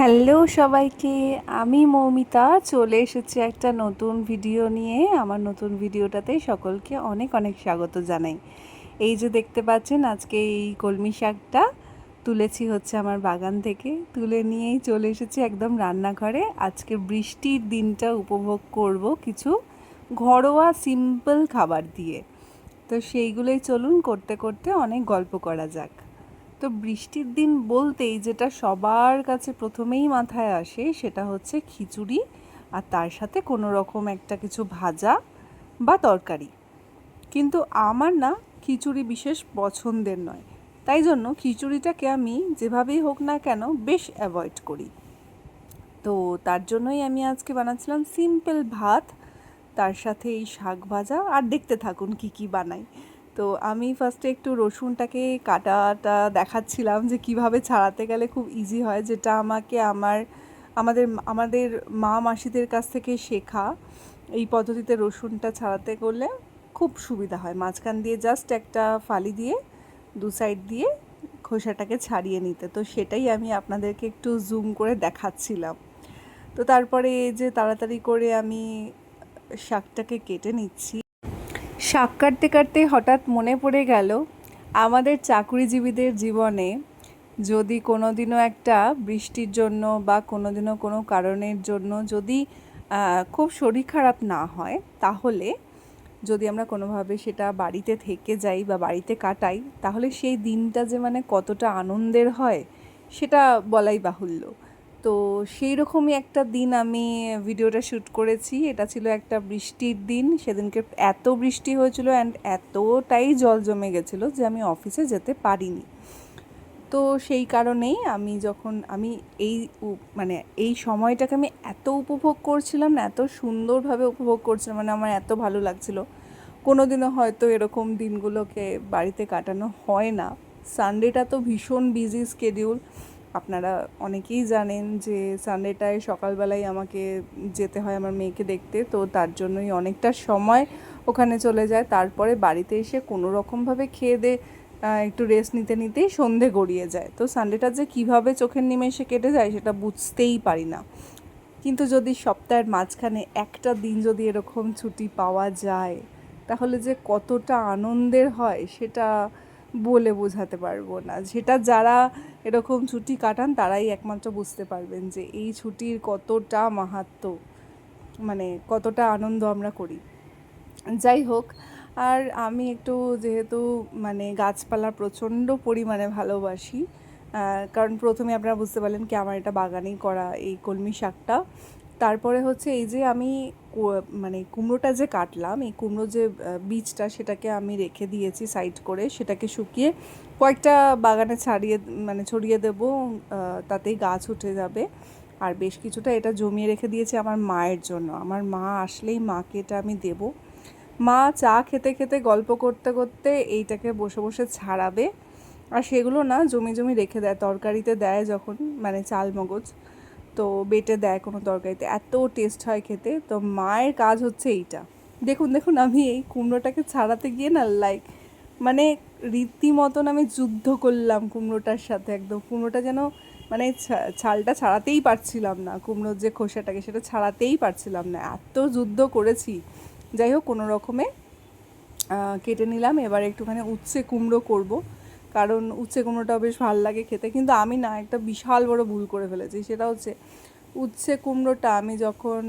Hello সবাইকে, আমি মৌমিতা, চলে এসেছি একটা নতুন ভিডিও নিয়ে। আমার নতুন ভিডিওটাতে সকলকে অনেক অনেক স্বাগত জানাই। এই যে দেখতে পাচ্ছেন, আজকে এই কলমি শাকটা তুলেছি হচ্ছে আমার বাগান থেকে। তুলে নিয়েই চলে এসেছি একদম রান্নাঘরে। আজকে বৃষ্টির দিনটা উপভোগ করব কিছু ঘরোয়া সিম্পল খাবার দিয়ে। তো সেইগুলোই চলুন, করতে করতে অনেক গল্প করা যাক। তো বৃষ্টির দিন বলতেই যেটা সবার কাছে প্রথমেই মাথায় আসে সেটা হচ্ছে খিচুড়ি আর তার সাথে কোনো রকম একটা কিছু ভাজা বা তরকারি। কিন্তু আমার না খিচুড়ি বিশেষ পছন্দের নয়। তাই জন্য খিচুড়িটাকে আমি যেভাবেই হোক না কেন বেশ অ্যাভয়েড করি। তো তার জন্যই আমি আজকে বানাচ্ছিলাম সিম্পল ভাত, তার সাথে এই শাক ভাজা আর দেখতে থাকুন কি কি বানাই। তো আমি ফার্স্টে একটু রসুনটাকে কাটাটা দেখাচ্ছিলাম যে কীভাবে ছাড়াতে গেলে খুব ইজি হয়, যেটা আমাকে আমার, আমাদের আমাদের মা মাসিদের কাছ থেকে শেখা এই পদ্ধতিতে রসুনটা ছাড়াতে করলে খুব সুবিধা হয়। মাঝখান দিয়ে জাস্ট একটা ফালি দিয়ে, দু সাইড দিয়ে খোসাটাকে ছাড়িয়ে নিতে। তো সেটাই আমি আপনাদেরকে একটু জুম করে দেখাচ্ছিলাম। তো তারপরে যে তাড়াতাড়ি করে আমি শাকটাকে কেটে নিচ্ছি। শাক কাটতে কাটতে হঠাৎ মনে পড়ে গেল, আমাদের চাকরিজীবীদের জীবনে যদি কোনো দিনও একটা বৃষ্টির জন্য বা কোনো দিনও কোনো কারণের জন্য যদি খুব শরীর খারাপ না হয়, তাহলে যদি আমরা কোনোভাবে সেটা বাড়িতে থেকে যাই বা বাড়িতে কাটাই, তাহলে সেই দিনটা যে মানে কতটা আনন্দের হয়, সেটা বলাই বাহুল্য। তো সেই রকমই একটা দিন আমি ভিডিওটা শ্যুট করেছি। এটা ছিল একটা বৃষ্টির দিন। সেদিনকে এত বৃষ্টি হয়েছিল অ্যান্ড এতটাই জল জমে গেছিল যে আমি অফিসে যেতে পারিনি। তো সেই কারণেই আমি যখন আমি এই মানে এই সময়টাকে আমি এত উপভোগ করছিলাম না, এত সুন্দরভাবে উপভোগ করছিলাম মানে আমার এত ভালো লাগছিল। কোনো দিনও হয়তো এরকম দিনগুলোকে বাড়িতে কাটানো হয় না। সানডেটা তো ভীষণ বিজি স্কেডিউল আপনারা অনেকেই জানেন যে সানডেটায় সকালবেলায় আমাকে যেতে হয় আমার মেয়েকে দেখতে, তো তার জন্যই অনেকটা সময় ওখানে চলে যায়। তারপরে বাড়িতে এসে কোনো রকমভাবে খেয়ে দে একটু রেস্ট নিতে নিতেই সন্ধে গড়িয়ে যায়। তো সানডেটা যে কীভাবে চোখের নিমেষে কেটে যায় সেটা বুঝতেই পারি না। কিন্তু যদি সপ্তাহের মাঝখানে একটা দিন যদি এরকম ছুটি পাওয়া যায়, তাহলে যে কতটা আনন্দের হয় সেটা বলে বোঝাতে পারব না। সেটা যারা এরকম ছুটি কাটান, তারাই একমাত্র বুঝতে পারবেন যে এই ছুটির কতটা মাহাত্ম মানে কতটা আনন্দ আমরা করি। যাই হোক, আর আমি একটু যেহেতু মানে গাছপালা প্রচণ্ড পরিমাণে ভালোবাসি কারণ প্রথমে আপনারা বুঝতে পারলেন কি আমার এটা বাগানেই করা এই কলমি শাকটা। তারপরে হচ্ছে এই যে আমি মানে কুমড়োটা যে কাটলাম, এই কুমড়ো যে বীজটা সেটাকে আমি রেখে দিয়েছি সাইড করে, সেটাকে শুকিয়ে কয়েকটা বাগানে ছাড়িয়ে মানে ছড়িয়ে দেবো তাতেই গাছ উঠে যাবে। আর বেশ কিছুটা এটা জমিয়ে রেখে দিয়েছি আমার মায়ের জন্য। আমার মা আসলেই মাকে এটা আমি দেব। মা চা খেতে খেতে গল্প করতে করতে এইটাকে বসে বসে ছাড়াবে। আর সেগুলো না জমি জমি রেখে দেয়, তরকারিতে দেয় যখন মানে চাল মগজ। তো বেটে দেয় কোনো তরকারিতে। এত টেস্ট হয় খেতে, তো মায়ের কাজ হচ্ছে এইটা। দেখুন দেখুন, আমি এই কুমড়োটাকে ছাড়াতে গিয়ে না লাইক মানে রীতিমতন আমি যুদ্ধ করলাম কুমড়োটার সাথে একদম। কুমড়োটা যেন মানে ছালটা ছাড়াতেই পারছিলাম না, কুমড়োর যে খোসাটাকে সেটা ছাড়াতেই পারছিলাম না। এত যুদ্ধ করেছি। যাই হোক, কোনো রকমে কেটে নিলাম। এবার একটুখানি উচ্ছে কুমড়ো করব। কারণ উচ্ছে কুমড়োটাও বেশ ভালো লাগে খেতে। কিন্তু আমি না, একটা বিশাল বড় ভুল করে ফেলেছি। সেটা হচ্ছে, উচ্ছে কুমড়োটা আমি যখন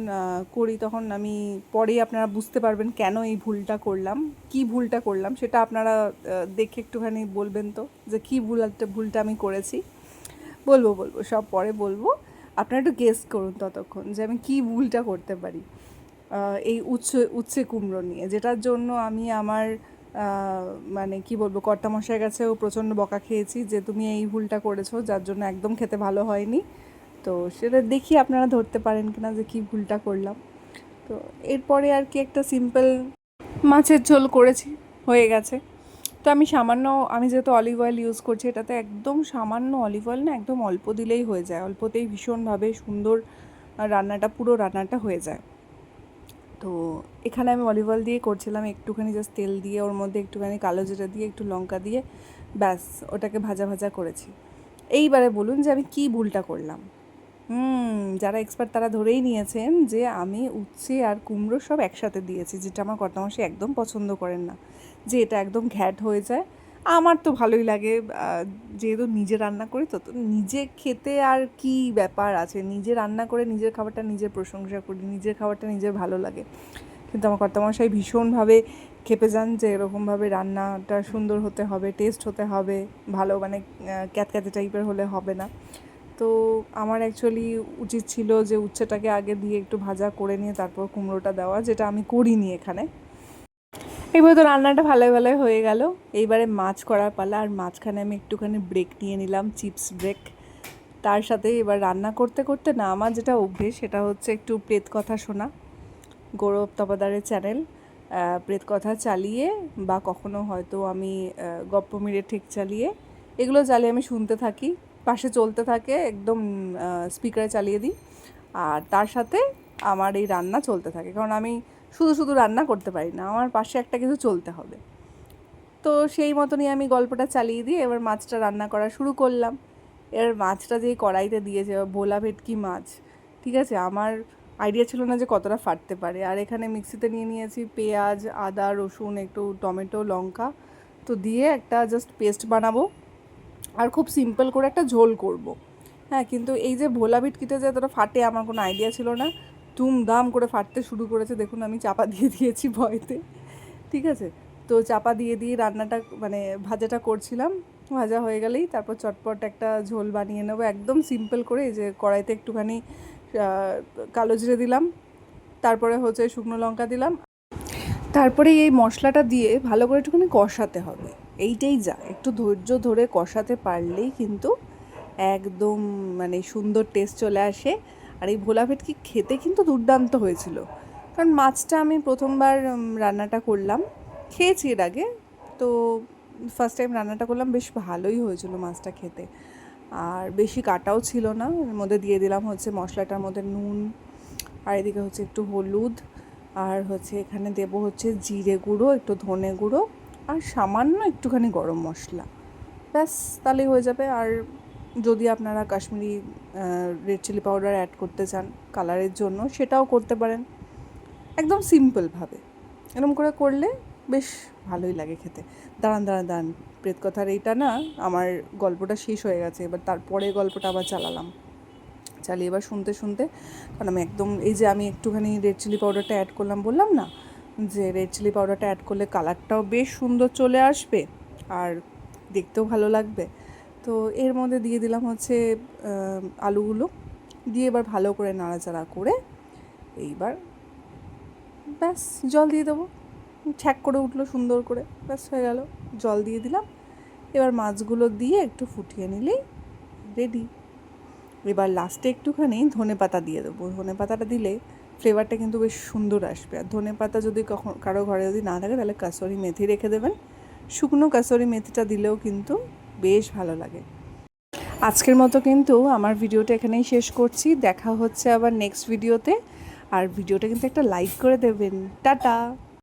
করি তখন আমি পরেই আপনারা বুঝতে পারবেন কেন এই ভুলটা করলাম, কি ভুলটা করলাম, সেটা আপনারা দেখে একটুখানি বলবেন তো, যে কী ভুল ভুলটা আমি করেছি। বলব বলব, সব পরে বলব। আপনারা একটু গেস করুন ততক্ষণ যে আমি কী ভুলটা করতে পারি এই উচ্ছে উচ্ছে কুমড়ো নিয়ে। যেটার জন্য আমি আমার মানে কি বলব, কর্তামশাইয়ের কাছেও প্রচণ্ড বকা খেয়েছি যে তুমি এই ভুলটা করেছ, যার জন্য একদম খেতে ভালো হয়নি। তো সেটা দেখি আপনারা ধরতে পারেন কিনা যে কী ভুলটা করলাম। তো এরপরে আর কি একটা সিম্পল মাছের ঝোল করেছি, হয়ে গেছে। তো আমি সামান্য, আমি যেহেতু অলিভ অয়েল ইউজ করছি, এটাতে একদম সামান্য অলিভ অয়েল না, একদম অল্প দিলেই হয়ে যায়। অল্পতেই ভীষণভাবে সুন্দর রান্নাটা, পুরো রান্নাটা হয়ে যায়। তো এখানে আমি অলিভ অয়েল দিয়ে করছিলাম, একটুখানি জাস্ট তেল দিয়ে, ওর মধ্যে একটুখানি কালো জিরা দিয়ে, একটু লঙ্কা দিয়ে, ব্যাস, ওটাকে ভাজা ভাজা করেছি। এইবারে বলুন যে আমি কী ভুলটা করলাম? হুম, যারা এক্সপার্ট তারা ধরেই নিয়েছেন যে আমি উচ্ছে আর কুমড়ো সব একসাথে দিয়েছি, যেটা আমার কর্তামশাই একদম পছন্দ করেন না। যে এটা একদম ঘ্যাট হয়ে যায় আমার তো ভালোই লাগে যেহেতু নিজে রান্না করি, তো তো নিজে খেতে আর কি ব্যাপার আছে? নিজে রান্না করে নিজের খাবারটা নিজের প্রশংসা করি, নিজের খাবারটা নিজের ভালো লাগে। কিন্তু আমার কর্তামশাই ভীষণভাবে খেপে যান যে এরকমভাবে রান্নাটা সুন্দর হতে হবে টেস্ট হতে হবে, ভালো মানে ক্যাতক্যাতে টাইপের হলে হবে না। তো আমার অ্যাকচুয়ালি উচিত ছিল যে উচ্ছেটাকে আগে দিয়ে একটু ভাজা করে নিয়ে তারপর কুমড়োটা দেওয়া, যেটা আমি করিনি এখানে। এবার তো রান্নাটা ভালোই ভালোই হয়ে গেল। এইবারে মাছ করার পালা, আর মাঝখানে আমি একটুখানি ব্রেক নিয়ে নিলাম চিপস ব্রেক তার সাথে এবার রান্না করতে করতে না, আমার যেটা অভ্যেস সেটা হচ্ছে একটু প্রেত কথা শোনা। গৌরব তপাদারের চ্যানেল প্রেত কথা চালিয়ে বা কখনো হয়তো আমি গপ্প মিরে ঠিক চালিয়ে, এগুলো চালিয়ে আমি শুনতে থাকি। পাশে চলতে থাকে, একদম স্পিকারে চালিয়ে দিই। আর তার সাথে আমার এই রান্না চলতে থাকে। কারণ আমি শুধু শুধু রান্না করতে পারি না, আমার পাশে একটা কিছু চলতে হবে। তো সেই মতনই আমি গল্পটা চালিয়ে দিয়ে এবার মাছটা রান্না করা শুরু করলাম। এবার মাছটা যেই কড়াইতে দিয়েছে, ভোলা ভেটকি মাছ, ঠিক আছে? আমার আইডিয়া ছিল না যে কতটা ফাটতে পারে। আর এখানে মিক্সিতে নিয়ে নিয়েছি পেঁয়াজ, আদা, রসুন, একটু টমেটো, লঙ্কা। তো দিয়ে একটা জাস্ট পেস্ট বানাবো। আর খুব সিম্পল করে একটা ঝোল করব। হ্যাঁ কিন্তু এই যে ভোলা ভেটকিতে যে এতটা ফাটে, আমার কোনো আইডিয়া ছিল না। তুম দাম করে ফাটতে শুরু করেছে। দেখুন, আমি চাপা দিয়ে দিয়েছি ভয়তে। ঠিক আছে? তো চাপা দিয়ে দিয়ে রান্নাটা মানে ভাজাটা করছিলাম। ভাজা হয়ে গেলেই তারপর চটপট একটা ঝোল বানিয়ে নেব। একদম সিম্পল করে এই যে কড়াইতে একটুখানি কালো জিরে দিলাম। তারপরে হচ্ছে শুকনো লঙ্কা দিলাম। তারপরে এই মশলাটা দিয়ে ভালো করে একটুখানি কষাতে হবে। এইটাই যা, একটু ধৈর্য ধরে কষাতে পারলেই কিন্তু একদম মানে সুন্দর টেস্ট চলে আসে। আর এই ভোলা ভেটকি খেতে কিন্তু দুর্দান্ত হয়েছিল। কারণ মাছটা আমি প্রথমবার রান্নাটা করলাম। খেয়েছি এর আগে। তো ফার্স্ট টাইম রান্নাটা করলাম, বেশ ভালোই হয়েছিল মাছটা খেতে। আর বেশি কাটাও ছিল না। এর মধ্যে দিয়ে দিলাম হচ্ছে মশলাটার মধ্যে নুন, আর এদিকে হচ্ছে একটু হলুদ, আর হচ্ছে এখানে দেবো হচ্ছে জিরে গুঁড়ো, একটু ধনে গুঁড়ো, আর সামান্য একটুখানি গরম মশলা। ব্যাস, তাহলেই হয়ে যাবে। আর যদি আপনারা Kashmiri red chilli powder add করতে চান কালারের জন্য, সেটাও করতে পারেন। একদম সিম্পলভাবে এরকম করে করলে বেশ ভালোই লাগে খেতে। দাঁড়ান দাঁড়ান দাঁড়ান, প্রেত কথার এইটা না, আমার গল্পটা শেষ হয়ে গেছে, এবার তারপরে গল্পটা আবার চালালাম। চালিয়ে এবার শুনতে শুনতে, কারণ আমি একদম, এই যে আমি একটুখানি রেড চিলি পাউডারটা অ্যাড করলাম, বললাম না? যে রেড চিলি পাউডারটা অ্যাড করলে কালারটাও বেশ সুন্দর চলে আসবে, আর দেখতেও ভালো লাগবে। তো এর মধ্যে দিয়ে দিলাম হচ্ছে আলুগুলো। দিয়ে এবার ভালো করে নাড়াচাড়া করে এইবার ব্যাস, জল দিয়ে দেবো। ছ্যাক করে উঠল সুন্দর করে, ব্যাস হয়ে গেল। জল দিয়ে দিলাম। এবার মাছগুলো দিয়ে একটু ফুটিয়ে নিলেই রেডি এবার লাস্টে একটুখানি ধনে পাতা দিয়ে দেবো। ধনে পাতাটা দিলে ফ্লেভারটা কিন্তু বেশ সুন্দর আসবে। আর ধনে পাতা যদি কখন, কারও ঘরে যদি না থাকে, তাহলে কাসরি মেথি রেখে দেবেন। শুকনো কাসরি মেথিটা দিলেও কিন্তু বেশ ভালো লাগে। আজকের মতো কিন্তু আমার ভিডিওটা এখানেই শেষ করছি। দেখা হচ্ছে আবার নেক্সট ভিডিওতে আর ভিডিওটা কিন্তু একটা লাইক করে দেবেন। টাটা!